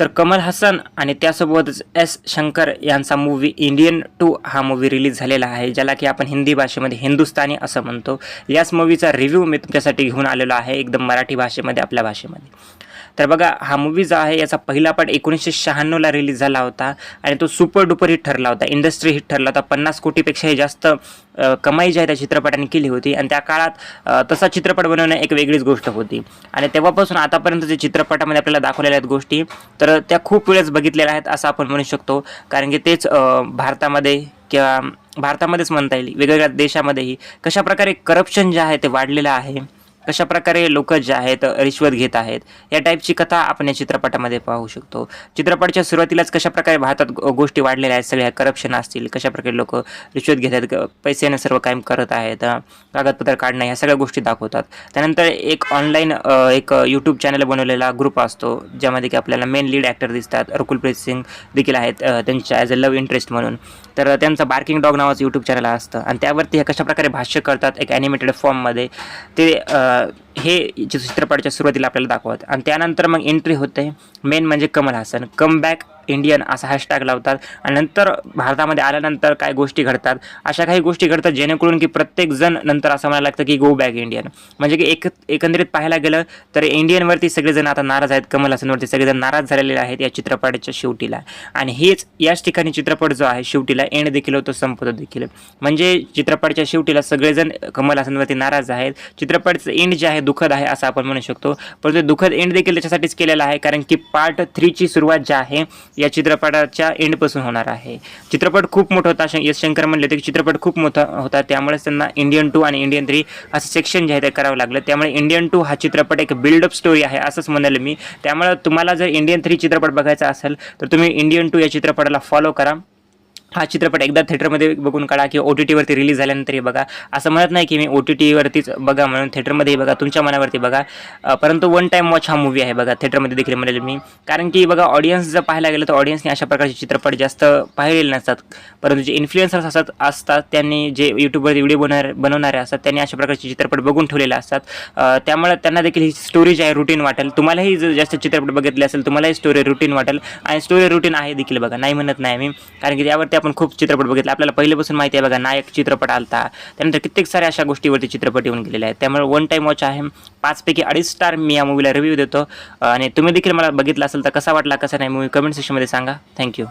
तर कमल हसन आणि त्यासोबतच एस शंकर यांचा मूवी इंडियन टू हा मूवी रिलीज झालेला आहे ज्याला की आपण हिंदी भाषेमध्ये हिंदुस्तानी असं म्हणतो. याच मूवीचा रिव्ह्यू मी तुमच्यासाठी घेऊन आलेलो आहे एकदम मराठी भाषेमध्ये आपल्या भाषेमध्ये. तर बघा हा मूवी जो आहे याचा पहिला पार्ट एकोणीसशे शहाण्णवला रिलीज झाला होता आणि तो सुपर डुपर हिट ठरला होता इंडस्ट्री हिट ठरला होता. पन्नास कोटीपेक्षाही जास्त कमाई जी आहे त्या चित्रपटाने केली होती. आणि त्या काळात तसा चित्रपट बनवणं एक वेगळीच गोष्ट होती. आणि तेव्हापासून आतापर्यंत जे चित्रपटामध्ये आपल्याला दाखवलेल्या आहेत गोष्टी तर त्या खूप वेळेस बघितलेल्या आहेत असं आपण म्हणू शकतो. कारण की तेच भारतामध्ये किंवा भारतामध्येच म्हणता येईल वेगवेगळ्या देशामध्येही कशाप्रकारे करप्शन जे आहे ते वाढलेलं आहे. कशा प्रकारे लोक जे आहेत रिश्वत घेत आहेत या टाईपची कथा आपण या चित्रपटामध्ये पाहू शकतो. चित्रपटाच्या सुरुवातीलाच कशा प्रकारे भारतात गोष्टी वाढलेल्या आहेत सगळ्या करप्शन असतील कशा प्रकारे लोक रिश्वत घेत आहेत पैसेने सर्व काम करत आहेत कागदपत्र काढणं ह्या सगळ्या गोष्टी दाखवतात. त्यानंतर एक ऑनलाईन एक यूट्यूब चॅनल बनवलेला ग्रुप असतो ज्यामध्ये की आपल्याला मेन लीड ॲक्टर दिसतात. रकुलप्रीत सिंग देखील आहेत त्यांच्या ॲज अ लव्ह इंटरेस्ट म्हणून. तर त्यांचं बार्किंग डॉग नावाचं यूट्यूब चॅनल असतं. आणि त्यावरती हे कशाप्रकारे भाष्य करतात एक ॲनिमेटेड फॉर्ममध्ये ते आ, हे जे चित्रपटाच्या सुरुवातीला आपल्याला दाखवत. आणि त्यानंतर मग एंट्री होते. मेन म्हणजे Kamal Haasan. Come back Indian असा हॅशटॅग लावतात. आणि नंतर भारतामध्ये आल्यानंतर काय गोष्टी घडतात? अशा काही गोष्टी घडतात जेणेकरून की प्रत्येकजण नंतर असं म्हणायला लागतं की गो बॅक इंडियन म्हणजे की एक एकंदरीत पाहायला गेलं तर इंडियनवरती सगळेजण आता नाराज आहेत. कमल हसनवरती सगळेजण नाराज झालेले आहेत या चित्रपटाच्या शेवटीला. आणि हेच याच ठिकाणी चित्रपट जो आहे शेवटीला एंड देखील होतो संपतो देखील. म्हणजे चित्रपटाच्या शेवटीला सगळेजण कमल हसनवरती नाराज आहेत. चित्रपटचं एंड जे आहे दुःखद आहे असं आपण म्हणू शकतो. परंतु दुःखद एंड देखील त्याच्यासाठीच केलेला आहे. कारण की पार्ट थ्रीची सुरुवात जी आहे या चित्रपटाच्या एंडपासून होणार आहे. चित्रपट खूप मोठा होता. श- यश शंकर म्हणले होते की चित्रपट खूप मोठा होता. त्यामुळेच त्यांना इंडियन टू आणि इंडियन थ्री असं सेक्शन जे आहे ते करावं लागलं. त्यामुळे इंडियन टू हा चित्रपट एक बिल्डअप स्टोरी आहे असंच म्हणाल मी. त्यामुळे तुम्हाला जर इंडियन थ्री चित्रपट बघायचा असेल तर तुम्ही इंडियन टू या चित्रपटाला फॉलो करा. हा चित्रपट एकदा थिएटरमध्ये बघून काढा किंवा ओ टी टीवरती रिलीज झाल्यानंतरही बघा. असं म्हणत नाही की मी ओ टी टीवरतीच बघा म्हणून थिएटरमध्येही बघा तुमच्या मनावरती बघा. परंतु वन टाईम वॉच हा मूवी आहे बघा थिएटरमध्ये देखील म्हणेल मी. कारण की बघा ऑडियन्स जर पाहायला गेलं तर ऑडियन्सने अशा प्रकारचे चित्रपट जास्त पाहिलेले नसतात. परंतु जे इन्फ्लुएन्सर्स असतात असतात त्यांनी जे यूट्यूबवरती व्हिडिओ बनवणारे बनवणारे असतात त्यांनी अशा प्रकारचे चित्रपट बघून ठेवलेले असतात. त्यामुळे त्यांना देखील ही स्टोरी जी आहे रुटीन वाटेल. तुम्हालाही जर जास्त चित्रपट बघितले असेल तुम्हालाही स्टोरी रुटीन वाटेल. आणि स्टोरी रुटीन आहे देखील बघा नाही म्हणत नाही मी कारण की त्यावरती आपण खूप चित्रपट बघितले. आपल्याला पहिल्यापासून माहिती आहे बघा नायक चित्रपट आलता. त्यानंतर कित्येक साऱ्या अशा गोष्टीवरती चित्रपट येऊन गेलेले आहेत. त्यामुळे वन टाईम वॉच आहे. पाचपैकी अडीच स्टार मी या मूवीला रिव्ह्यू देतो. आणि तुम्ही देखील मला बघितला असेल तर कसा वाटला कसा नाही मूवी कमेंट सेक्शनमध्ये सांगा. थँक्यू